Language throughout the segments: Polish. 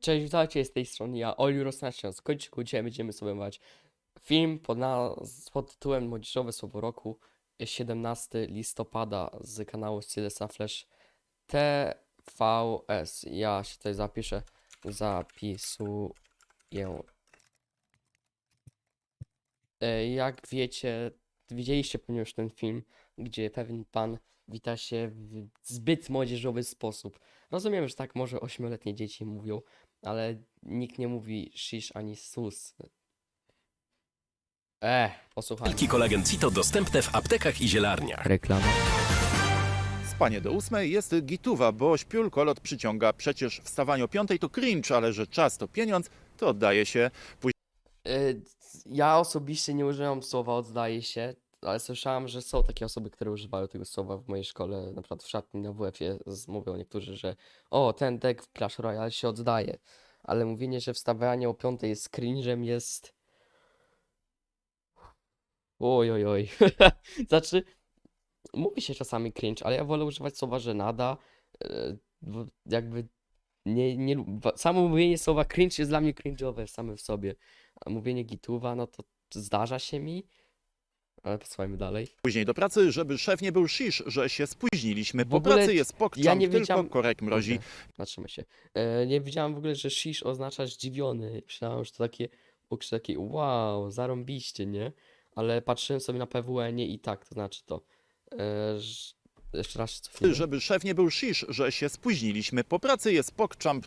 Cześć, witajcie z tej strony ja, Oliu Rosnacian. Z kończyku dzisiaj będziemy sobie omawiać film pod, naz- pod tytułem Młodzieżowe Słowo Roku e, 17 listopada z kanału Stylesa Flash TVS. Ja się tutaj zapiszę. Zapisuję. E, Jak wiecie, widzieliście pewnie już ten film, gdzie pewien pan wita się w zbyt młodzieżowy sposób. Rozumiem, że tak może ośmioletnie dzieci mówią, ale nikt nie mówi shish ani sus. E, posłuchaj. Wielki kolagen Cito dostępne w aptekach i zielarniach. Reklama. Spanie do ósmej jest gituwa, bo śpiulkolot przyciąga. Przecież wstawanie o piątej to cringe, ale że czas to pieniądz, to oddaje się. E, Ja osobiście nie używam słowa oddaje się, ale słyszałem, że są takie osoby, które używają tego słowa w mojej szkole, na przykład w szatni na WF-ie z- mówią niektórzy, że o, ten deck w Clash Royale się oddaje. Ale mówienie, że wstawanie o piątej jest cringe'em jest... Oj, oj, oj. Znaczy, mówi się czasami cringe, ale ja wolę używać słowa żenada, e, bo jakby nie, nie, samo mówienie słowa cringe jest dla mnie cringe'owe same w sobie. A mówienie gituwa, no to zdarza się mi, ale posłuchajmy dalej. Później do pracy, żeby szef nie był shish, że się spóźniliśmy. W Po ogóle pracy jest pokczam, ja nie tylko wiedziałam- korek mrozi. Kurde, Zatrzymaj się. E, nie wiedziałem w ogóle, że shish oznacza zdziwiony. Myślałem, że to takie, ukrzyk taki wow, zarąbiście, nie? Ale patrzyłem sobie na PWN i tak, to znaczy to. E, ż- jeszcze raz się cofnijmy. Żeby szef nie był shish, że się spóźniliśmy. Po pracy jest pokczam,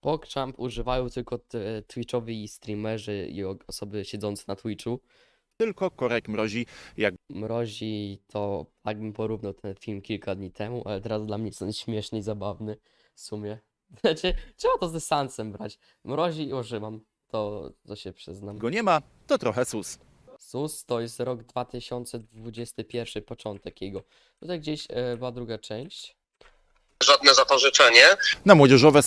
PogChamp używają tylko t- Twitchowi streamerzy i osoby siedzące na Twitchu. Tylko korek mrozi. Jak Mrozi to tak bym porównał ten film kilka dni temu, ale teraz dla mnie jest on śmieszny i zabawny w sumie. Znaczy, trzeba to z dystansem brać. Mrozi i używam, to, to się przyznam. go nie ma, to trochę sus. SUS to jest rok 2021, początek jego. Tutaj gdzieś e, była druga część. żadne zapożyczenie. Na młodzieżowe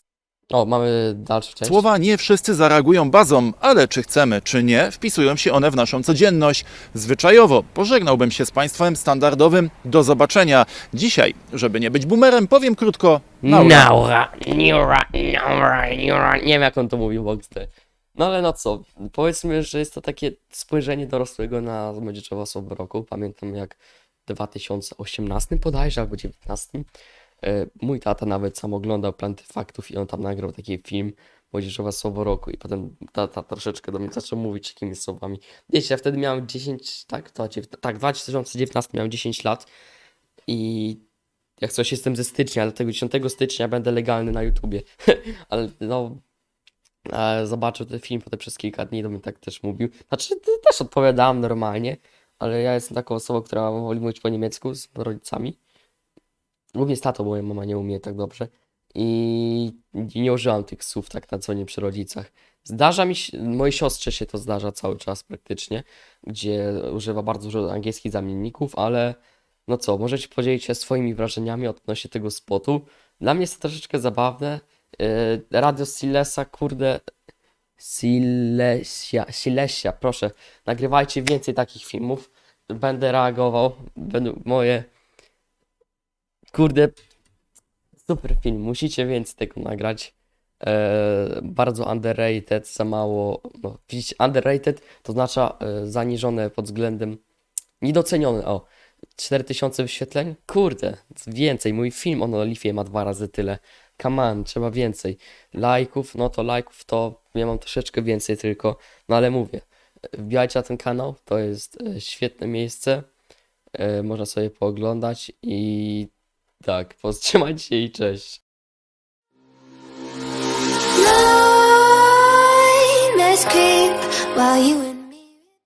O, mamy dalszą część. słowa nie wszyscy zareagują bazą, ale czy chcemy, czy nie, wpisują się one w naszą codzienność. Zwyczajowo pożegnałbym się z Państwem standardowym. Do zobaczenia. Dzisiaj, żeby nie być boomerem, powiem krótko. Naura. Naura, Niura, Naura, Niura. Nie wiem jak on to mówił Boxte. No ale no co, powiedzmy, że jest to takie spojrzenie dorosłego na młodzieżowe słowo roku. Pamiętam jak w 2018 bodajże, albo 2019. e, Mój tata nawet sam oglądał Planty Faktów i on tam nagrał taki film Młodzieżowe Słowo Roku i potem tata troszeczkę do mnie zaczął mówić takimi słowami. Wiecie, ja wtedy miałem 10, tak, to, tak, w 2019 miałem 10 lat i jak coś jestem ze stycznia, ale tego 10 stycznia będę legalny na YouTubie. ale no, zobaczył ten film potem przez kilka dni, do mnie tak też mówił. Znaczy, też odpowiadałem normalnie, ale ja jestem taką osobą, która woli mówić po niemiecku z rodzicami. Głównie z tatą, bo moja mama nie umie tak dobrze. I nie używam tych słów tak na co nie przy rodzicach. Zdarza mi się, mojej siostrze się to zdarza cały czas praktycznie, gdzie używa bardzo dużo angielskich zamienników, ale no co, możecie podzielić się swoimi wrażeniami odnośnie tego spotu. Dla mnie jest to troszeczkę zabawne. Yy, Radio Silesa, kurde. Silesia, Silesia, proszę, nagrywajcie więcej takich filmów. Będę reagował. Będą moje. Kurde. Super film, musicie więcej tego nagrać. E, bardzo underrated, za mało. No, widzicie, underrated to oznacza e, zaniżone pod względem. Niedocenione, o. 4000 wyświetleń? Kurde, więcej. Mój film o Nolifie ma dwa razy tyle. Come on, trzeba więcej. Lajków, no to lajków to ja mam troszeczkę więcej tylko. No ale mówię, wbijajcie na ten kanał, to jest e, świetne miejsce. E, Można sobie pooglądać i tak, powstrzymajcie się i cześć. While you